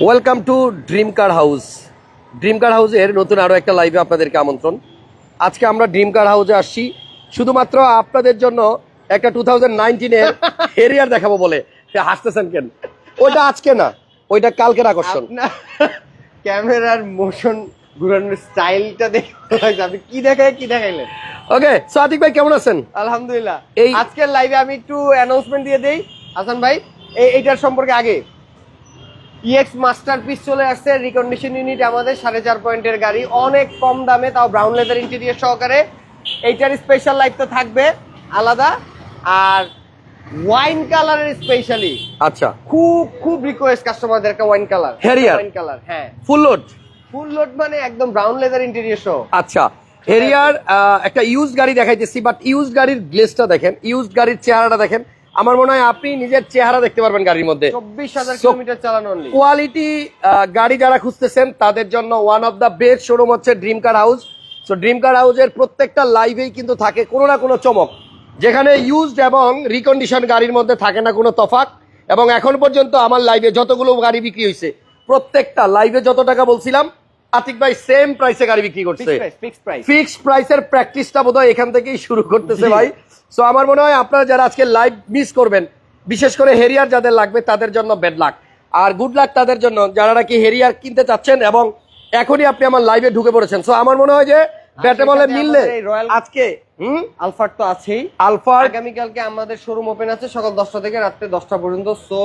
Welcome to Dream Car House Dream Car হাউসের নতুন আরও একটা লাইভে আপনাদেরকে আমন্ত্রণ। আজকে আমরা ড্রিম কার হাউসে আসছি। শুধুমাত্র আপনাদের জন্য একটা টু থাউজেন্ড নাইনটিনের এরিয়ার দেখাবো বলে। সে হাসতেছেন কেন? ওইটা আজকে না ওইটা কালকের আকর্ষণ। ক্যামেরার মোশন ঘুরানোর স্টাইলটা দেখে আপনি কি দেখায় কি দেখাইলেন? ওকে সো আতিক ভাই কেমন আছেন? আলহামদুলিল্লাহ। এই- আজকের লাইভে আমি একটু অ্যানাউন্সমেন্ট দিয়ে দেই। হাসান ভাই এই এইটার সম্পর্কে আগে। ইএক্স মাস্টারপিস চলে আসছে রিকন্ডিশন ইউনিট আমাদের সাড়ে চার পয়েন্টের গাড়ি। অনেক কম দামে তাও ব্রাউন লেদার ইন্টেরিয়ার সহকারে। এইটার স্পেশাল লাইট তো থাকবে আলাদা। আর ওয়াইন কালারের স্পেশালি আচ্ছা। খুব খুব রিকোয়েস্ট কাস্টমারদের একটা wine colour Harrier? Wine colour হ্যাঁ। ফুল লোড ফুল লোড মানে একদম ব্রাউন লেদার ইন্টেরিয়ার সহ আচ্ছা। হেরিয়ার একটা ইউজ গাড়ি দেখাইতেছি বাট ইউজ গাড়ির গ্লেসটা দেখেন ইউজ গাড়ির চেহারাটা দেখেন। আমার মনে হয় আপনি নিজের চেহারা দেখতে পারবেন গাড়ির মধ্যে। চব্বিশ হাজার কিলোমিটার চালানো কোয়ালিটি গাড়ি যারা খুঁজতেছেন তাদের জন্য one of the best showroom হচ্ছে Dream Car House so Dream Car হাউসের প্রত্যেকটা লাইভেই কিন্তু থাকে কোনো না কোনো চমক। যেখানে ইউজড এবং রিকন্ডিশন গাড়ির মধ্যে থাকে না কোনো তফাৎ। এবং এখন পর্যন্ত আমার লাইভে যতগুলো গাড়ি বিক্রি হয়েছে প্রত্যেকটা লাইভে যত টাকা বলছিলাম আতিক ভাই সেম প্রাইসে গাড়ি বিক্রি করছে। ফিক্সড প্রাইসের প্র্যাকটিসটা বোধহয় এখান থেকেই শুরু করতেছে ভাই। সো আমার মনে হয় আপনারা যারা আজকে লাইভ মিস করবেন বিশেষ করে হেরিয়ার যাদের লাগবে তাদের জন্য বেড লাক আর গুড লাক তাদের জন্য যারা নাকি হেরিয়ার কিনতে চাচ্ছেন এবং এখনই আপনি আমার লাইভে ঢুকে পড়েছেন। সো আমার মনে হয় যে ব্যাটে বলে মিললে আজকে হুম? আলফার তো আছেই। আলফার আগামীকালকে আমাদের শোরুম ওপেন আছে সকাল দশটা থেকে রাত্রে দশটা পর্যন্ত সো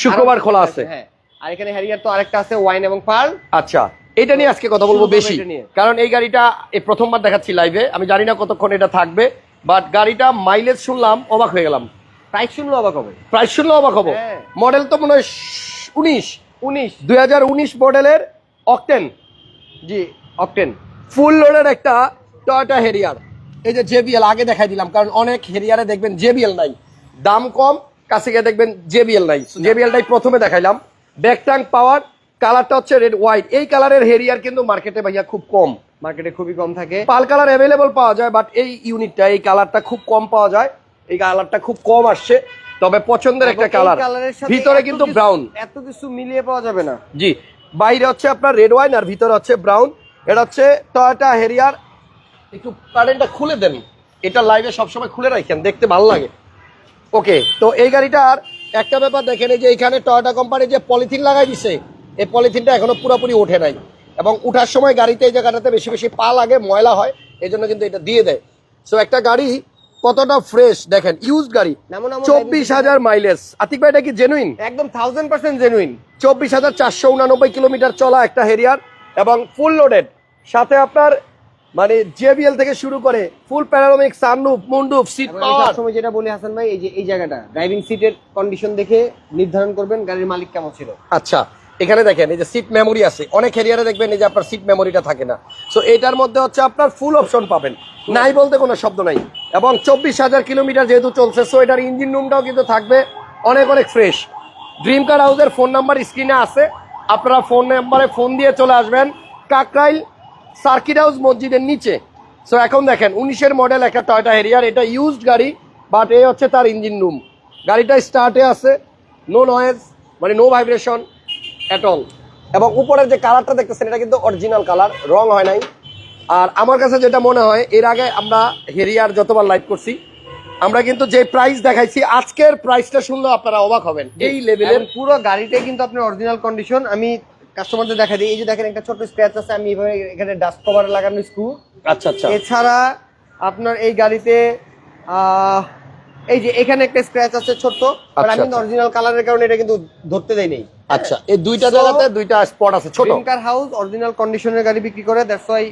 শুক্রবার খোলা আছে। হ্যাঁ। আর এখানে হ্যারিয়ার তো আরেকটা আছে ওয়াইন এবং পার্ল আচ্ছা এটা নিয়ে আজকে কথা বলব বেশি। নিয়ে। কারণ এই গাড়িটা এই প্রথমবার দেখাচ্ছি লাইভে আমি জানি না কতক্ষণ এটা থাকবে। বাট গাড়িটা মাইলেজ শুনলাম অবাক হয়ে গেলাম। প্রাইস শুনলো অবাক হবে। প্রাইস শুনলে অবাক হব। হ্যাঁ। মডেল তো মনে হয় উনিশ। উনিশ। দুই হাজার উনিশ মডেলের অকটেন জি অকটেন ফুল লোডের একটা টয়টা হেরিয়ার এই যে জেবিএল আগে দেখাই দিলাম কারণ অনেক হেরিয়ারে দেখবেন জেবিএল নাই। দাম কম কাছে গিয়ে দেখবেন জেবিএল নাই। জেবিএলটাই প্রথমে দেখাইলাম। ব্যাকটাং পাওয়ার কালারটা হচ্ছে রেড হোয়াইট এই কালারের হেরিয়ার কিন্তু মার্কেটে ভাইয়া খুব কম। মার্কেটে খুবই কম থাকে। পাল কালার অ্যাভেলেবল পাওয়া যায় বাট এই ইউনিটটা এই কালারটা খুব কম পাওয়া যায়। এই কালারটা খুব কম আসছে তবে পছন্দের একটা কালার। ভিতরে কিন্তু ব্রাউন এত কিছু মিলিয়ে পাওয়া যাবে না। জি বাইরে হচ্ছে আপনার রেড ওয়াইন আর ভিতরে হচ্ছে ব্রাউন এটা হচ্ছে টয়োটা হেরিয়ার একটু কারেন্টটা খুলে দেন। এটা লাইভে সবসময় খুলে রাখেন দেখতে ভালো লাগে। ওকে তো এই গাড়িটার একটা ব্যাপার দেখেন এই যে এখানে টয়টা কোম্পানি যে পলিথিন লাগাই দিছে এই পলিথিনটা এখনও পুরোপুরি ওঠে নাই। এবং উঠার সময় গাড়িতে এই জায়গাটাতে বেশি বেশি পা লাগে ময়লা হয় এই জন্য কিন্তু এটা দিয়ে দেয়। সো একটা গাড়ি কতটা ফ্রেশ দেখেন ইউজ গাড়ি। চব্বিশ হাজার মাইলেজ আতিক ভাই এটা কি জেনুইন একদম থাউজেন্ড পার্সেন্ট জেনুইন চব্বিশ হাজার চারশো উনানব্বই কিলোমিটার চলা একটা হেরিয়ার এবং ফুল লোডেড সাথে আপনার মানে জেবিএল থেকে শুরু করে ফুল প্যারানোমিক সানরুফ মুন্ডুপ সিট পাওয়ার সময় যেটা বলি হাসান ভাই এই যে এই জায়গাটা ড্রাইভিং সিটের কন্ডিশন দেখে নির্ধারণ করবেন গাড়ির মালিক কেমন ছিল। আচ্ছা। এখানে দেখেন, এই যে সিট মেমোরি আছে। অনেক হেরিয়ারে দেখবেন এই যে আপনার সিট মেমোরিটা থাকে না। সো এটার মধ্যে হচ্ছে আপনার ফুল অপশন পাবেন। নাই বলতে কোনো শব্দ নাই। এবং চব্বিশ হাজার কিলোমিটার যেহেতু চলছে সো এটার ইঞ্জিন রুমটাও কিন্তু থাকবে অনেক অনেক ফ্রেশ ড্রিম কার হাউসের ফোন নাম্বার স্ক্রিনে আছে। আপনারা ফোন নাম্বারে ফোন দিয়ে চলে আসবেন। কাকরাইল সার্কিট হাউস মসজিদের নিচে। সো এখন দেখেন, উনিশের মডেল একটা টয়টা হেরিয়ার এটা ইউজড গাড়ি বাট এ হচ্ছে তার ইঞ্জিন রুম গাড়িটা স্টার্টে আছে নো নয়েজ মানে নো ভাইব্রেশন অ্যাট অল এবং উপরের যে কালারটা দেখতেছেন এটা কিন্তু অরিজিনাল কালার রং হয় নাই। আর আমার কাছে যেটা মনে হয় এর আগে আমরা হেরিয়ার যতবার লাইভ করছি আমরা কিন্তু যে প্রাইস দেখাইছি আজকের প্রাইসটা শুনলে আপনারা অবাক হবেন। এই লেভেলের পুরো গাড়িটাই কিন্তু আপনার অরিজিনাল কন্ডিশন আমি কাস্টমারদের দেখা দিই এই যে দেখেন একটা ছোট স্ক্র্যাচ আছে আমি এভাবে এখানে ডাস্ট কভার লাগানো স্ক্রু আচ্ছা আচ্ছা। এছাড়া আপনার এই গাড়িতে এই যে এখানে একটা স্ক্র্যাচ আছে ছোট্ট আচ্ছা, আমি কিন্তু আচ্ছা। অরিজিনাল কালারের কারণে এটা কিন্তু ধরতে দেয় নেই। আচ্ছা এই দুইটা জায়গাতে দুইটা স্পট আছে ছোট। ড্রিমকার হাউস অরিজিনাল কন্ডিশনের গাড়ি বিক্রি করে দ্যাটস ওয়াই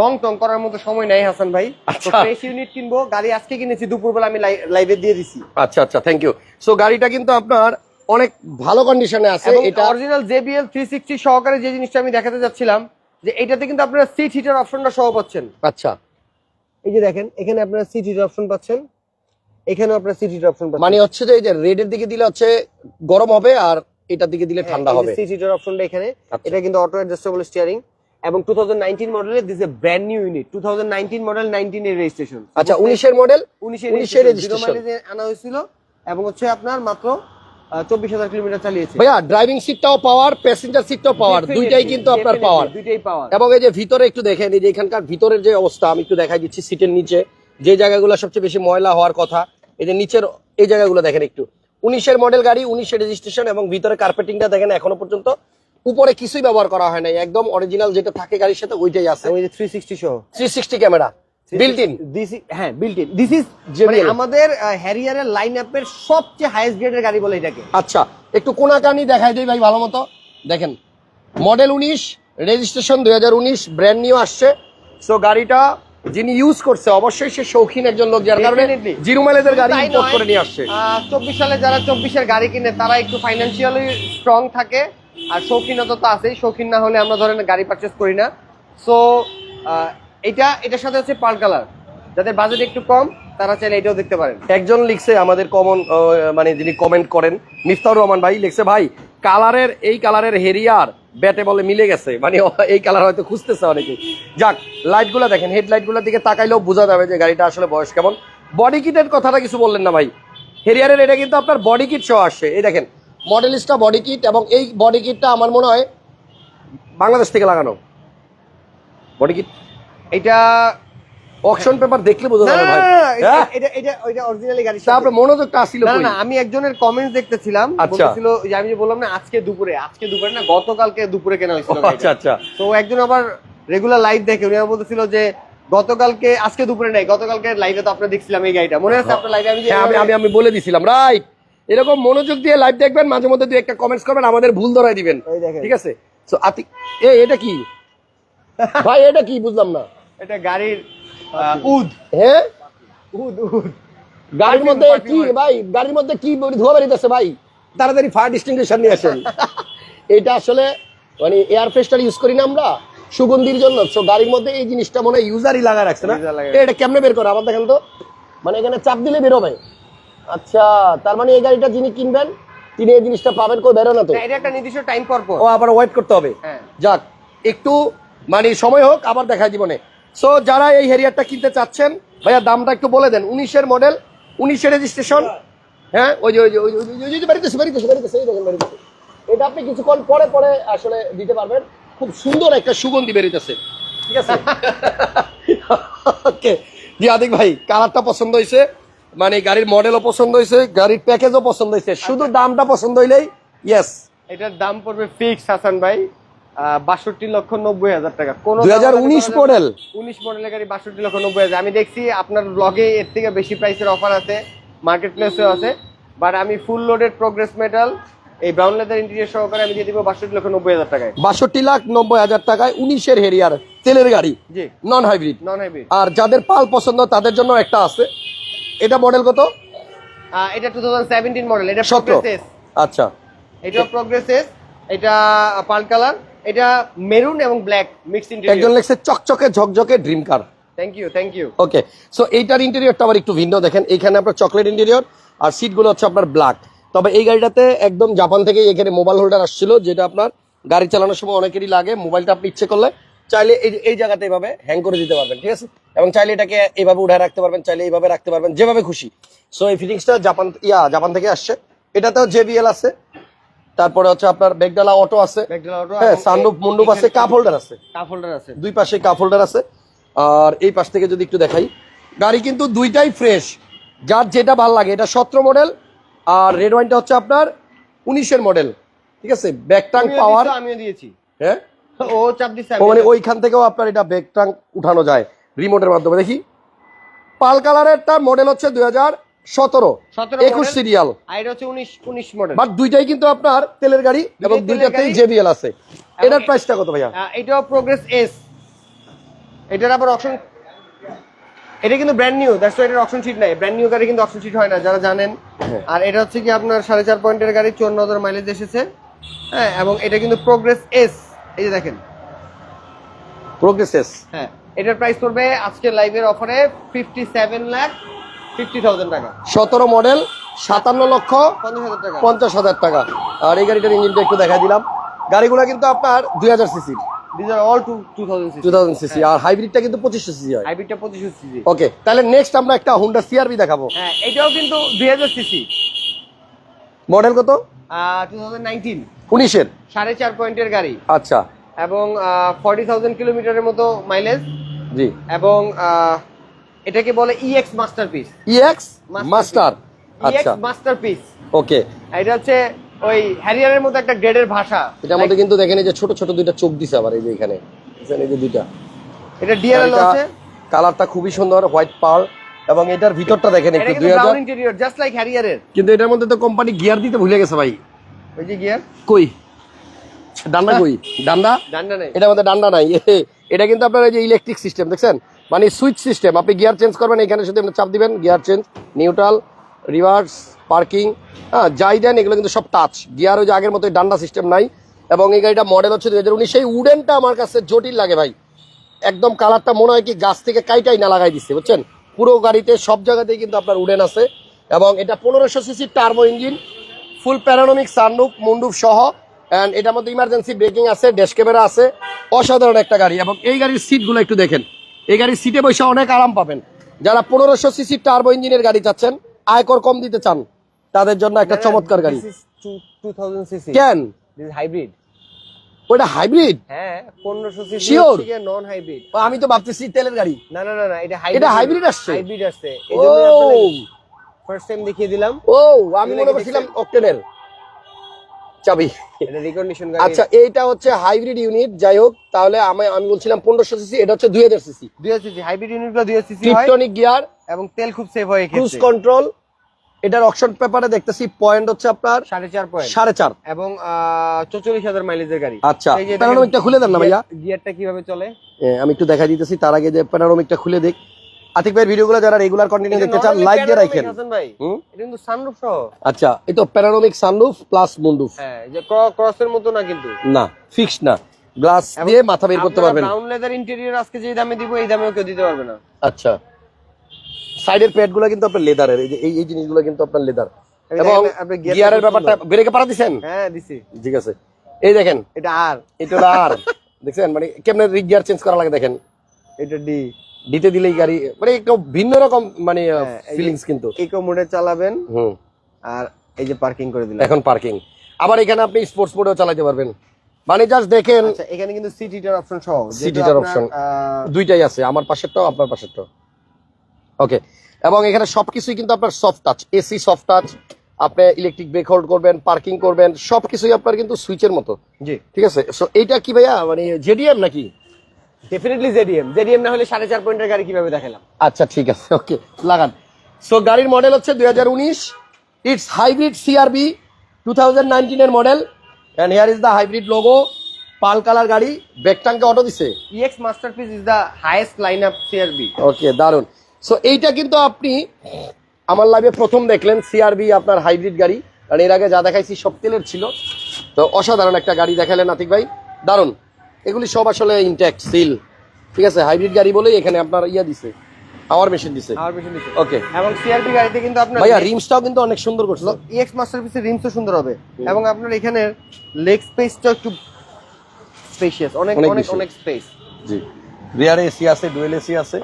রং টং করার মতো সময় নাই হাসান ভাই। আচ্ছা। ফ্রেশ ইউনিট কিনবো গাড়ি আজকে কিনেছি দুপুরবেলা আমি লাইভে দিয়ে দিছি। আচ্ছা আচ্ছা থ্যাংক ইউ সো গাড়িটা কিন্তু আপনার অনেক ভালো কন্ডিশনে আছে এটা অরিজিনাল জেবিএল থ্রি সিক্সটি সহকারে যে জিনিসটা আমি দেখাতে যাচ্ছিলাম যে এটাতে কিন্তু আপনারা সিট হিটার অপশনটা সহ পাচ্ছেন। আচ্ছা। এই যে দেখেন এখানে আপনারা সিট হিটার অপশন পাচ্ছেন এখানেও আপনারা সিট হিটার অপশন পাচ্ছেন। মানে হচ্ছে যে এই যে রেডের দিকে দিলে হচ্ছে গরম হবে আর এটার দিকে দিলে ঠান্ডা হবে। সিট হিটার অপশনটা এখানে আচ্ছা। এটা কিন্তু অটো অ্যাডজাস্টেবল স্টিয়ারিং এবং two thousand nineteen model this a brand new unit two thousand nineteen model nineteen এর রেজিস্ট্রেশন আচ্ছা উনিশের মডেল উনিশের উনিশের জিরো মাইলেজে আনা হয়েছিল এবং হচ্ছে আপনার মাত্র চব্বিশ হাজার কিলোমিটার চালিয়েছে। ভাইয়া ড্রাইভিং সিটটাও পাওয়ার প্যাসেঞ্জার সিটটাও পাওয়ার দুইটাই কিন্তু আপনার পাওয়ার দুইটাই পাওয়ার এবং এই যে ভিতরে একটু দেখেন এই যে এখানকার ভিতরের যে অবস্থা আমি একটু দেখাই দিচ্ছি সিটের নিচে। যে জায়গাগুলো সবচেয়ে বেশি ময়লা হওয়ার কথা এই যে নিচের এই জায়গাগুলো দেখেন একটু। উনিশের মডেল গাড়ি উনিশের রেজিস্ট্রেশন এবং ভিতরে কার্পেটিংটা দেখেন এখনও পর্যন্ত। উপরে কিছুই ব্যবহার করা হয় নাই। একদম অরিজিনাল যেটা থাকে গাড়ির সাথে ওইটাই আছে। ওই যে থ্রি সিক্সটি সহ three sixty camera built in this হ্যাঁ বিল্ট ইন দিস ইজ মানে আমাদের হ্যারিয়ারের সবচেয়ে হাইয়েস্ট গ্রেডের গাড়ি বলে এটাকে। আচ্ছা একটু কোনাকানি দেখাই দিই ভাই ভালো মতো। দেখেন মডেল উনিশ রেজিস্ট্রেশন দুই হাজার উনিশ ব্র্যান্ড নিউ আসছে। সো গাড়িটা যিনি ইউজ করছে অবশ্যই সে শৌখিন একজন লোক যার কারণে. জিরুমালেদের গাড়ি ইম্পোর্ট করে নিয়ে আসছে। চব্বিশ সালে যারা চব্বিশের গাড়ি কিনে তারা একটু ফাইন্যান্সিয়ালি স্ট্রং থাকে আর শৌখিনতা তো আছেই। শৌখিন না হলে আমরা ধরেন গাড়ি পারচেস করি না। সো এটা এটার সাথে হচ্ছে পার কালার যাদের বাজেট একটু কম তারা চাইলে এটাও দেখতে পারেন। একজন লিখছে আমাদের কমন মানে যিনি কমেন্ট করেন মিফতাউর রহমান ভাই লিখছে ভাই কালারের এই কালারের হেরিয়ার ব্যাটে বলে মিলে গেছে। মানে এই কালার হয়তো খুঁজতেছে অনেকে। যাক লাইটগুলো দেখেন হেডলাইটগুলোর দিকে তাকাইলেও বোঝা যাবে যে গাড়িটা আসলে বয়স কেমন। বডি কিটের কথাটা কিছু বললেন না ভাই। হেরিয়ারের এটা কিন্তু আপনার বডি কিট সহ আসছে। এই দেখেন মডেলিস্টটা বডি কিট এবং এই বডি কিটটা আমার মনে হয় বাংলাদেশ থেকে লাগানো। বডি কিট এটা অকশন পেপার দেখলে বোঝা যাবে ভাই। এটা- হ্যাঁ? এটা এটা ওইটা অরিজিনালি গাড়ি তারপরে মনোযোগটা আসছিল না না আমি একজনের কমেন্টস দেখতেছিলাম। আচ্ছা। বলছিল যে আমি যে বললাম না আজকে দুপুরে আজকে দুপুরে না গতকালকে দুপুরে কেনা হয়েছিল আচ্ছা আচ্ছা। তো একজন আবার রেগুলার লাইভ দেখে উনি আবার বলতেছিল যে গতকালকে আজকে দুপুরে নাই গতকালকে লাইভে তো আপনারা দেখছিলাম এই গাড়িটা। মনে আছে আপনার লাইভে আমি হ্যাঁ আমি আমি আমি বলে দিছিলাম রাইট এরকম মনোযোগ দিয়ে লাইভ দেখবেন মাঝে মধ্যে দুই একটা কমেন্টস করবেন আমাদের ভুল ধরাই দিবেন। ঠিক আছে? সো আতি এ এটা কি? ভাই এটা কি? বুঝলাম না। এটা গাড়ির উদ। হ্যাঁ? উদ উদ। গাড়ির মধ্যে কি ভাই গাড়ির মধ্যে কি ধোয়া বেরিতেছে ভাই? তাড়াতাড়ি ফায়ার ডিস্টিংগুইশার নিয়ে আসেন। এটা আসলে মানে এয়ার ফ্রেশনার ইউজ করি না আমরা সুগন্ধির জন্য। সো গাড়ির মধ্যে এই জিনিসটা মনে ইউজারই লাগা রাখছে না? এটা কেমনে বের করে? আমার দেখেন তো। মানে এখানে চাপ দিলে বেরোবে আচ্ছা তার মানে এই গাড়িটা যিনি কিনবেন তিনি এই জিনিসটা পাবেন কই বেরো না তো? এটা একটা নির্দিষ্ট টাইম পর পর। ও আবার ওয়েট করতে হবে। হ্যাঁ। যাক একটু মানে সময় হোক আবার দেখা জীবনে। সো যারা এই হেরিয়ারটা কিনতে চাচ্ছেন ভাইয়া দামটা একটু বলে দেন। উনিশের মডেল উনিশের রেজিস্ট্রেশন হ্যাঁ ওই যে ওই যে ওই যে- বাড়িতেছে এই দেখেন বাড়িতেছে এটা আপনি কিছুক্ষণ পরে পরে আসলে দিতে পারবেন। খুব সুন্দর একটা সুগন্ধি বেরিতেছে ঠিক আছে? ওকে জি আদিক ভাই কালারটা পছন্দ হয়েছে। মানে গাড়ির মডেলও পছন্দ হয়েছে গাড়ির প্যাকেজও পছন্দ হয়েছে। শুধু দামটা পছন্দ হইলেই ইয়েস এটার দাম পড়বে ফিক্স হাসান ভাই। বাষট্টি লক্ষ নব্বই হাজার টাকা। কোন 2019 মডেল? উনিশ মডেলের গাড়ি বাষট্টি লক্ষ নব্বই হাজার। আমি দেখছি আপনার ব্লগে এর থেকে বেশি প্রাইসের অফার আছে মার্কেট প্লেসেও আছে। বাট আমি ফুল লোডেড প্রোগ্রেস মেটাল এই ব্রাউন লেদার ইন্টেরিয়র সহকারে আমি দিয়ে দিব বাষট্টি লক্ষ নব্বই হাজার টাকায়। বাষট্টি লাখ নব্বই হাজার টাকায় উনিশের হেরিয়ার তেলের গাড়ি। জি। নন হাইব্রিড নন হাইব্রিড আর যাদের পাল পছন্দ তাদের জন্য একটা আছে। এটা মডেল কত? এটা টু থাউজেন্ড সেভেন্টিন মডেল এটা সতেরো। আচ্ছা। এটা প্রোগ্রেস এটা পার্ল কালার এটা মেরুন এবং ব্ল্যাক মিক্স একজন ইন্টেরিয়র লেখছে চকচকে ঝকঝকে Dream Car thank you thank you okay so এইটার ইন্টেরিয়রটা আবার একটু ভিন্ন দেখেন এখানে আপনার চকলেট ইন্টেরিয়র আর সিটগুলো হচ্ছে আপনার ব্ল্যাক তবে এই গাড়িটাতে একদম জাপান থেকে এখানে মোবাইল হোল্ডার আসছিল যেটা আপনার গাড়ি চালানোর সময় অনেকেরই লাগে মোবাইলটা আপনি ইচ্ছে করলে চাইলে এই এই জায়গাতে এইভাবে হ্যাং করে দিতে পারবেন ঠিক আছে? এবং চাইলে এটাকে এইভাবে উঠে রাখতে পারবেন চাইলে এইভাবে রাখতে পারবেন যেভাবে খুশি। সো এই ফিটিংসটা জাপান ইয়া জাপান থেকে আসছে। এটাতেও জেবিএল আছে। তারপরে হচ্ছে আপনার বেগডালা অটো আছে। হ্যাঁ সানরুফ মুন্ডুপ আছে কাপ হোল্ডার আছে। কাপ হোল্ডার আছে। দুই পাশে কাপ হোল্ডার আছে। আর এই পাশ থেকে যদি একটু দেখাই গাড়ি কিন্তু দুইটাই ফ্রেশ যার যেটা ভালো লাগে এটা সতেরো মডেল আর রেড ওয়াইনটা হচ্ছে আপনার উনিশের মডেল ঠিক আছে? ব্যাক ট্যাঙ্ক পাওয়ার আমিও দিয়েছি। হ্যাঁ? ও চাপ দিচ্ছে মানে ওইখান থেকেও আপনার এটা ব্যাক ট্যাঙ্ক উঠানো যায় রিমোটের মাধ্যমে। দেখি। পাল কালারেরটার মডেল হচ্ছে দুই হাজার সতেরো 17 একুশ সিরিয়াল মডেল বাট দুইটাই কিন্তু আপনার তেলের গাড়ি এবং দুইটাতেই। জেবিএল আছে। এটার প্রাইসটা কত ভাইয়া? এটাও প্রোগ্রেস এস এটার আবার অপশন এটা কিন্তু ব্র্যান্ড নিউ দ্যাটস এটার অপশন শিট নাই। ব্র্যান্ড নিউ গাড়ি কিন্তু অপশন শিট হয় না যারা জানেন। হ্যাঁ। আর এটা হচ্ছে কি আপনার সাড়ে চার পয়েন্টের গাড়ি চুয়ান্ন হাজার মাইলেজ এসেছে। হ্যাঁ এবং এটা কিন্তু প্রোগ্রেস এস এই যে দেখেন। প্রোগ্রেস এস হ্যাঁ এটার প্রাইস পড়বে আজকের লাইভের অফারে fifty seven lakh fifty thousand টাকা। সতেরো মডেল সাতান্ন লক্ষ পঞ্চাশ হাজার টাকা। পঞ্চাশ হাজার টাকা। আর এই গাড়িটার ইঞ্জিনটা একটু দেখাই দিলাম। গাড়িগুলো কিন্তু আপনার দুই হাজার সিসি। দিস আর হাইব্রিডটা কিন্তু পঁচিশশো সিসি হয়। হাইব্রিডটা সিসি ওকে তাহলে নেক্সট আমরা একটা হুন্ডা সিআরবি দেখাবো। হ্যাঁ এটাও কিন্তু দুই হাজার সিসি। মডেল কত? টু থাউজেন্ড নাইনটিন উনিশের। সাড়ে চার পয়েন্টের গাড়ি। আচ্ছা। এবং ফর্টি থাউজেন্ড কিলোমিটারের মতো মাইলেজ জি। এবং এটাকে বলে ইএক্স মাস্টারপিস ইএক্স মাস্টার আচ্ছা। ইএক্স মাস্টারপিস ওকে এটা হচ্ছে ওই হ্যারিয়ারের মতো একটা গ্রেডের ভাষা। এটার মধ্যে কিন্তু দেখেন এই যে ছোট ছোট দুইটা চোখ দিছে আবার এই যে এখানে। দেখছেন এই যে দুইটা। এটা ডিআরএল আছে। কালারটা খুবই সুন্দর হোয়াইট পার্ল এবং এটার ভিতরটা দেখেন একটু কিন্তু দুই হাজার ব্রাউন ইন্টেরিয়র জাস্ট লাইক হ্যারিয়ারের। কিন্তু এটার মধ্যে তো কোম্পানি গিয়ার দিতে ভুলে গেছে ভাই। ওই যে গিয়ার কই? ডান্ডা কই? ডান্ডা? ডান্ডা নাই। এটার মধ্যে ডান্ডা নাই। এটা কিন্তু আপনার এই যে ইলেকট্রিক সিস্টেম দেখছেন? মানে সুইচ সিস্টেম, আপনি গিয়ার চেঞ্জ করবেন, এখানে শুধু চাপ দিবেন, gear change, neutral, reverse, parking হ্যাঁ যাই দেন, এগুলো কিন্তু সব টাচ গিয়ার ওই যে আগের মতো ডান্ডা সিস্টেম নাই, এবং এই গাড়িটা মডেল হচ্ছে দুই হাজার উনিশ, সেই উডেনটা আমার কাছে জটিল লাগে ভাই। একদম কালারটা মনে হয় কি গাছ থেকে কাইটাই না লাগাই দিচ্ছে বুঝছেন? পুরো গাড়িতে সব জায়গাতেই কিন্তু আপনার উডেন আছে, এবং এটা পনেরোশো সিসির turbo engine full panoramic sunroof moonroof সহ অ্যান্ড এটার মধ্যে ইমার্জেন্সি ব্রেকিং আছে ড্যাশ ক্যামেরা আছে, অসাধারণ একটা গাড়ি, এবং এই গাড়ির সিটগুলো একটু দেখেন। এই গাড়ির সিটে বসে অনেক আরাম পাবেন। যারা পনেরোশো সিসির টার্বো ইঞ্জিনের গাড়ি চাচ্ছেন আয়কর কম দিতে চান তাদের জন্য একটা চমৎকার গাড়ি। কেন? হাইব্রিড ওটা হাইব্রিড হ্যাঁ সিসি? নন হাইব্রিড আমি তো ভাবতেছি তেলের গাড়ি। না না না এটা এটা hybrid আসছে? হাইব্রিড আসছে। এই জন্য ফার্স্ট টাইম দেখিয়ে দিলাম। ও আমি মনে করছিলাম অক্টেনের চাবি। আচ্ছা এইটা হচ্ছে হাইব্রিড ইউনিট যাই হোক তাহলে আমি আমি বলছিলাম পনেরোশো সিসি এটা হচ্ছে দুই হাজার সিসি দুই সিসি হাইব্রিড ইউনিটগুলো দুই সিসি গিয়ার এবং তেল খুব সেভ হয় ক্রুজ কন্ট্রোল এটার অপশন পেপারে দেখতেছি পয়েন্ট হচ্ছে আপনার সাড়ে চার পয়েন্ট সাড়ে চার। এবং চৌচল্লিশ হাজার মাইলেজের গাড়ি। আচ্ছা প্যানোরামিকটা খুলে দেন না ভাইয়া। গিয়ারটা কীভাবে চলে? আমি একটু দেখা দিতেছি তার আগে যে প্যানোরামিকটা খুলে দেখ। আতিক ভাইয়ের ভিডিওগুলো যারা রেগুলার কন্টিনিউ দেখতে চান লাইক দিয়ে রাখেন। ভাই। এটা কিন্তু সানরুফ সহ। আচ্ছা প্যানোরামিক সানরুফ প্লাস মুন্ডুফ হ্যাঁ যে ক্রসের মতো না কিন্তু। না ফিক্স না। গ্লাস দিয়ে মাথা বের করতে পারবেন। ব্রাউন লেদার ইন্টেরিয়র আজকে যে দামে দিব এই দামেও কেউ দিতে পারবে না। আচ্ছা। সাইডের প্যাডগুলো কিন্তু আপনার লেদারের এই এই জিনিসগুলো কিন্তু আপনার লেদার এবং গিয়ারের ব্যাপারটা ব্রেকে পাড়া দিছেন? হ্যাঁ দিছি। ঠিক আছে। এই দেখেন। এটা আর। এটা আর। দেখছেন? মানে কেমনে গিয়ার চেঞ্জ করা লাগে দেখেন। এটা ডি দিতে দিলেই গাড়ি মানে একটু ভিন্ন রকম মানে হ্যাঁ, ফিলিংস কিন্তু। ইকো মোডে চালাবেন হুম। আর এই যে পার্কিং করে দিলাম এখন পার্কিং আবার এখানে আপনি স্পোর্টস মোডেও চালাতে পারবেন। মানে জাস্ট দেখেন আচ্ছা এখানে কিন্তু সিট হিটার অপশন সহ heater option। দুইটাই আছে আমার পাশেরটাও আপনার পাশেরটাও। ওকে এবং এখানে সবকিছুই কিন্তু আপনার soft touch AC soft touch আপনি ইলেকট্রিক ব্রেক হোল্ড করবেন পার্কিং করবেন সবকিছুই আপনার কিন্তু সুইচের মতো। জি। ঠিক আছে? সো এইটা কি ভাইয়া মানে জেডিএম নাকি? ডেফিনেটলি জেডিএম জেডিএম না হলে সাড়ে চার পয়েন্টের গাড়ি কীভাবে দেখালাম? আচ্ছা ঠিক আছে ওকে লাগান। সো গাড়ির মডেল হচ্ছে দুই হাজার উনিশ। It's hybrid CRV two thousand নাইনটিনের model and here is the hybrid logo pearl colour গাড়ি ব্যাক ট্যাঙ্কে অটো দিছে EX masterpiece is the highest line up CRV okay দারুণ সো এইটা কিন্তু আপনি আমার লাইভে প্রথম দেখলেন সিআরবি আপনার হাইব্রিড গাড়ি। কারণ এর আগে যা দেখাইছি সব তেলের ছিল। তো অসাধারণ একটা গাড়ি দেখালেন আতিক ভাই। দারুণ এগুলি সব আসলে ইনট্যাক্ট সিল ঠিক আছে? হাইব্রিড গাড়ি বলেই এখানে আপনার ইয়া দিছে। পাওয়ার মেশিন দিছে। আমার পেছনে দিছে। ওকে এবং সিআরপি গাড়িতে কিন্তু আপনার ভাইয়া রিমসটাও কিন্তু অনেক সুন্দর করছে। ইএক্স মাস্টারপিসের রিমসও সুন্দর হবে। এবং আপনার এখানে লেগ স্পেসটা একটু স্পেশিয়াস অনেক অনেক অনেক স্পেস জি। রিয়ার এসি আছে ডুয়েল এসি আছে।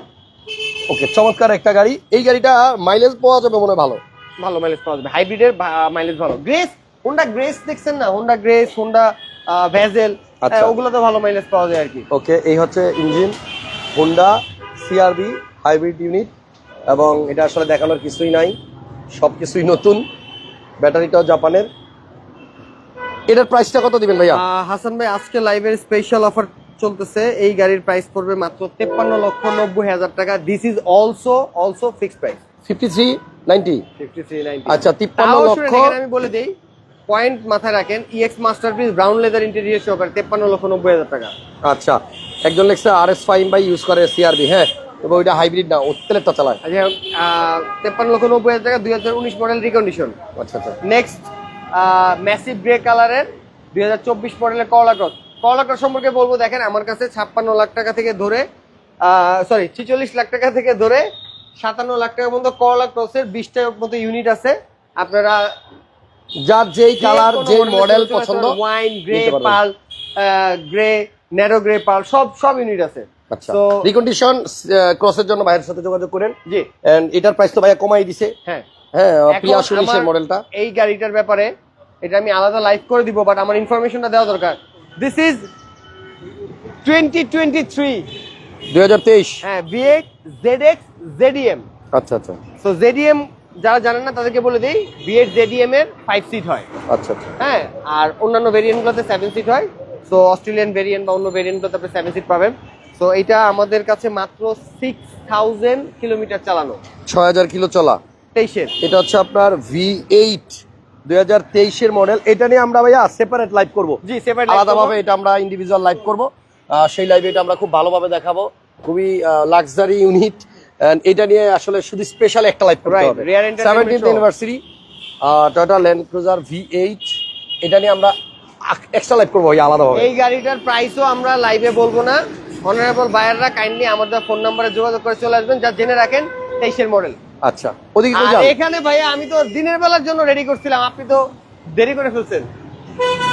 ওকে চমৎকার একটা গাড়ি। এই গাড়িটা মাইলেজ পাওয়া যাবে মনে ভালো। ভালো মাইলেজ পাওয়া যাবে। হাইব্রিডের মাইলেজ ভালো। গ্রেস হোন্ডা গ্রেস দেখছেন না? হোন্ডা গ্রেস হোন্ডা ভেজেল আচ্ছা। ওগুলো ভালো মাইলেজ পাওয়া যায় আর কি ওকে এই হচ্ছে engine Honda CRV hybrid unit এবং এটা আসলে দেখানোর কিছুই নাই সব কিছুই নতুন ব্যাটারিটাও জাপানের। এটার প্রাইসটা কত দিবেন ভাইয়া? হাসান ভাই আজকে লাইভের স্পেশাল অফার চলতেছে এই গাড়ির প্রাইস পড়বে মাত্র তেপ্পান্ন লক্ষ নব্বই হাজার টাকা। This is also also fixed price fifty three ninety fifty three আচ্ছা তিপ্পান্ন লক্ষ আমি বলে দেই পয়েন্ট মাথায় রাখেন EX masterpiece brown leather interior সহকারে তেপ্পান্ন লক্ষ নব্বই হাজার টাকা। আচ্ছা একজন লেখছে আর এস ফাইন বাই ইউজ করে সিআরবি হ্যাঁ? তবে ওইটা হাইব্রিড না তেলেরটা চালায়। আচ্ছা তেপ্পান্ন লক্ষ নব্বই হাজার টাকা দুই হাজার উনিশ মডেল রিকন্ডিশন আচ্ছা আচ্ছা। নেক্সট ম্যাসিভ গ্রে কালারের দুই হাজার চব্বিশ মডেলের করলা ক্রস করলা ক্রস সম্পর্কে বলব দেখেন আমার কাছে ছাপ্পান্ন লাখ টাকা থেকে ধরে সরি ছিচল্লিশ লাখ টাকা থেকে ধরে সাতান্ন লাখ টাকা পর্যন্ত করলা ক্রসের বিশটার মতো ইউনিট আছে। আপনারা যার যেই কালার যে মডেল পছন্দ wine grey pearl grey narrow grey pearl সব সব ইউনিট আছে। আচ্ছা। রিকন্ডিশন ক্রসের জন্য ভাইয়ের সাথে যোগাযোগ করেন। জি। এন্ড এটার প্রাইস তো ভাইয়া কমাই দিছে। হ্যাঁ। হ্যাঁ প্রিয়া সুনিশের মডেলটা এই গাড়িটার ব্যাপারে এটা আমি আলাদা লাইভ করে দিব বাট আমার ইনফরমেশনটা দেওয়া দরকার। This is twenty twenty three দুই হাজার তেইশ। হ্যাঁ ভিএক্স জেড এক্স জেডিএম আচ্ছা আচ্ছা। সো জেডিএম যারা জানেন না তাদেরকে বলে দিই বিএড জেডিএম এর ফাইভ সিট হয়। আচ্ছা আচ্ছা। হ্যাঁ আর অন্যান্য ভেরিয়েন্টগুলোতে সেভেন সিট হয়। সো অস্ট্রেলিয়ান ভেরিয়েন্ট বা অন্য ভেরিয়েন্টগুলোতে আপনি সেভেন সিট পাবেন। সো এটা আমাদের কাছে মাত্র সিক্স থাউজেন্ড কিলোমিটার চালানো। ছয় হাজার কিলো চলা। তেইশের। এটা হচ্ছে আপনার ভি এইট দুই হাজার তেইশের মডেল এটা নিয়ে আমরা ভাইয়া সেপারেট লাইভ করব। জি সেপারেট আলাদাভাবে এটা আমরা ইন্ডিভিজুয়াল লাইভ করব। সেই লাইভে এটা আমরা খুব ভালোভাবে দেখাবো। খুবই লাক্সারি ইউনিট এটা নিয়ে আসলে শুধু স্পেশাল একটা লাইভ করতে হবে। Seventeenth. Anniversary Toyota Land Cruiser V eight এটা নিয়ে আমরা এক্সট্রা লাইভ করব আলাদাভাবে। এই গাড়িটার প্রাইসও আমরা লাইভে বলব না। অনারেবল বায়াররা কাইন্ডলি আমাদের ফোন নাম্বারে যোগাযোগ করে চলে আসবেন। যা জেনে রাখেন তেইশের মডেল আচ্ছা ওদিকে তো যান। এখানে ভাইয়া আমি তো দিনের বেলার জন্য রেডি করছিলাম। আপনি তো দেরি করে ফেলছেন।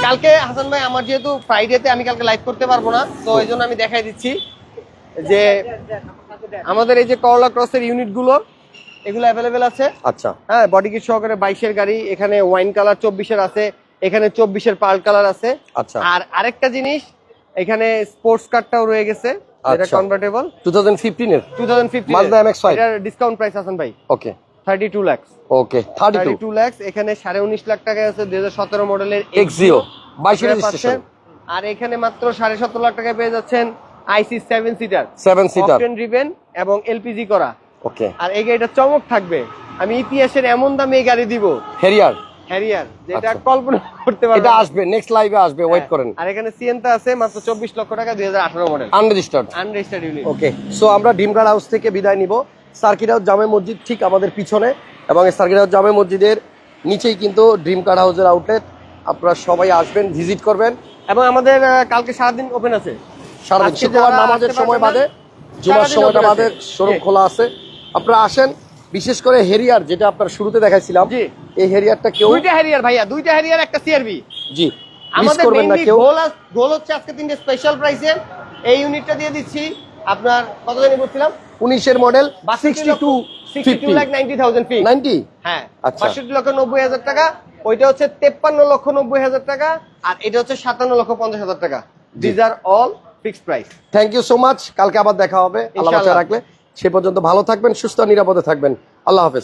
কালকে হাসান ভাই আমার যেহেতু ফ্রাইডেতে আমি কালকে লাইভ করতে পারব না তো এই জন্য আমি দেখাই দিচ্ছি যে আমাদের এই যে করলা ক্রসের ইউনিটগুলো এগুলো অ্যাভেলেবেল আছে। আচ্ছা। হ্যাঁ বডি কিট সহকারে বাইশের গাড়ি এখানে ওয়াইন কালার চব্বিশের আছে এখানে চব্বিশের পার্ল কালার আছে। আচ্ছা। আর আরেকটা জিনিস এখানে স্পোর্টস কারটাও রয়ে গেছে যেটা। Convertible two thousand ফিফটিনের two thousand fifty Mazda MX-5 এটার ডিসকাউন্ট প্রাইস আছেন ভাই। Okay thirty two lakhs okay thirty thirty two two এখানে সাড়ে উনিশ লাখ টাকা আছে দুই হাজার সতেরো মডেলের এক্সিও বাইশের রেজিস্ট্রেশন আর এখানে মাত্র সাড়ে সতেরো লাখ টাকায় পেয়ে যাচ্ছেন আইসি সেভেন সিটার সেভেন সিটার অপটেন ড্রিভেন এবং এলপিজি করা। ওকে আর এই গাড়িটা চমক থাকবে। আমি ইতিহাসের এমন দামে এই গাড়ি দিব। হেরিয়ার হ্যারিয়ার যেটা আচ্ছা। কল্পনা করতে পারবে এটা আসবে নেক্সট লাইভে আসবে ওয়েট হ্যাঁ। করেন। আর এখানে সিএনটা আছে মাত্র চব্বিশ লক্ষ টাকা দুই হাজার আঠারো model unregistered unregistered unit okay so আমরা ডিমগার্ড হাউস থেকে বিদায় নিব। সার্কিট হাউস জামে মসজিদ ঠিক আমাদের পিছনে এবং এই সার্কিট হাউস জামে মসজিদের নিচেই কিন্তু ড্রিম কার হাউসের আউটলেট আপনারা সবাই আসবেন ভিজিট করবেন। এবং আমাদের কালকে সারাদিন ওপেন আছে। সারাদিন শুক্রবার নামাজের সময় বাদে জুমার সময়টা বাদে শোরুম খোলা আছে। আপনারা আসেন বিশেষ করে হেরিয়ার যেটা আপনার শুরুতে দেখাইছিলাম এই হেরিয়ারটা কেউ দুইটা হ্যারিয়ার ভাইয়া দুইটা হ্যারিয়ার একটা সিআরবি জি আমাদের গোল গোল হচ্ছে আজকে তিনটে স্পেশাল প্রাইসে এই ইউনিটটা দিয়ে দিচ্ছি আপনার কত জানি বলছিলাম? উনিশের model sixty two sixty two lakh ninety thousand ফি নাইনটি হ্যাঁ আচ্ছা। বাষট্টি লক্ষ নব্বই হাজার টাকা ওইটা হচ্ছে তেপ্পান্ন লক্ষ নব্বই হাজার টাকা আর এটা হচ্ছে সাতান্ন লক্ষ পঞ্চাশ হাজার টাকা। These are all fixed price. Thank you so much কালকে আবার দেখা হবে। আল্লাহ রাখলে। সে পর্যন্ত ভালো থাকবেন সুস্থ নিরাপদে থাকবেন। আল্লাহ হাফেজ।